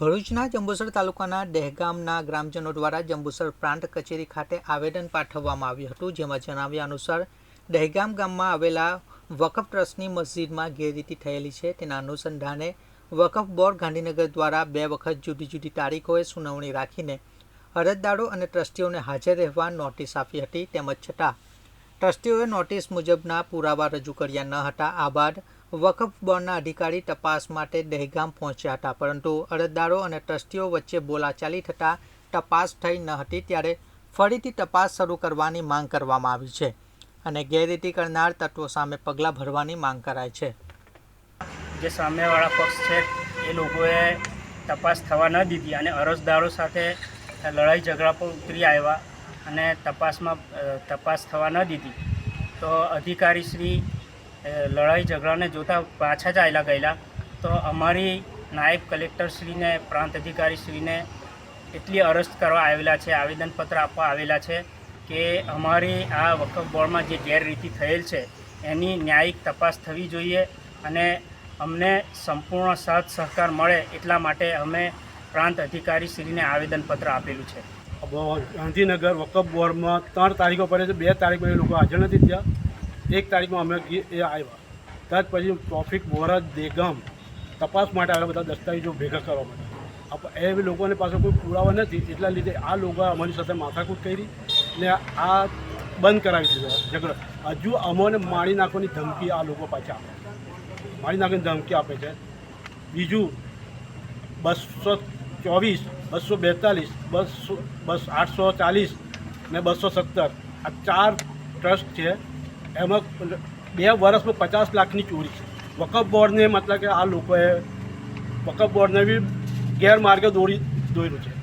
ભરૂચના જંબુસર તાલુકાના દહેગામના ગ્રામજનો દ્વારા જંબુસર પ્રાંત કચેરી ખાતે આવેદન પાઠવવામાં આવ્યું હતું, જેમાં જણાવ્યા અનુસાર દહેગામ ગામમાં આવેલા વકફ ટ્રસ્ટની મસ્જિદમાં ગેરરીતિ થયેલી છે. તેના અનુસંધાને વકફ બોર્ડ ગાંધીનગર દ્વારા બે વખત જુદી જુદી તારીખોએ સુનાવણી રાખીને અરજદારો અને ટ્રસ્ટીઓને હાજર રહેવા નોટિસ આપી હતી. તેમજ છતાં, ટ્રસ્ટીઓએ નોટિસ મુજબના પુરાવા રજૂ કર્યા ન હતા. આ બાદ વકફ બોર્ડના અધિકારી તપાસ માટે દહેગામ પહોંચ્યા હતા પરંતુ અરજદારો અને ટ્રસ્ટીઓ વચ્ચે બોલાચાલી થતાં તપાસ થઈ ન હતી ત્યારે ફરીથી તપાસ શરૂ કરવાની માંગ કરવામાં આવી છે અને ગેરરીતિ કરનાર તત્વો સામે પગલાં ભરવાની માંગ કરાય છે. જે સામેવાળા પક્ષ છે એ લોકોએ તપાસ થવા ન દીધી અને અરજદારો સાથે લડાઈ ઝઘડા પર ઉતરી આવ્યા અને તપાસમાં તપાસ થવા ન દીધી. તો અધિકારીશ્રી અ, લડાઈ ઝઘડાને જોતા પાછા જ આવેલા ગયેલા. તો અમારી નાયબ કલેક્ટરશ્રીને, પ્રાંત અધિકારીશ્રીને એટલી અરેસ્ટ કરવા આવેલા છે, આવેદનપત્ર આપવા આવેલા છે કે અમારી આ વકફ બોર્ડમાં જે ગેરરીતિ થયેલ છે, એની ન્યાયિક તપાસ થવી જોઈએ અને અમને સંપૂર્ણ સાથ સહકાર મળે એટલા માટે અમે પ્રાંત અધિકારીશ્રીને આવેદનપત્ર આપેલું છે. ગાંધીનગર વકફ બોર્ડમાં ત્રણ તારીખો પડે છે બે તારીખ એ લોકો હાજર નથી થયા. એક તારીખમાં અમે એ આવ્યા. ત્યાર પછી ટ્રાફિક વોરજ દેગમ, તપાસ માટે આવ્યા બધા દસ્તાવેજો ભેગા કરવા માટે. એ લોકોની પાસે કોઈ પુરાવા નથી, એટલા લીધે આ લોકો અમારી સાથે માથાકૂટ કરી ને આ બંધ કરાવી દીધો ઝઘડો. હજુ અમોને મારી નાખવાની ધમકી આ લોકો પાછા આપે મારી નાખવાની ધમકી આપે છે. બીજું, બસો ચોવીસ, બસો બેતાલીસ, બસો બસ આઠસો ચાલીસ ને બસો સત્તર. આ ચાર ટ્રસ્ટ છે. એમાં બે વર્ષમાં પચાસ લાખની ચોરી છે. વકફ બોર્ડને મતલબ કે આ લોકોએ વકફ બોર્ડને બી ગેરમાર્ગે દોરી દોર્યું છે.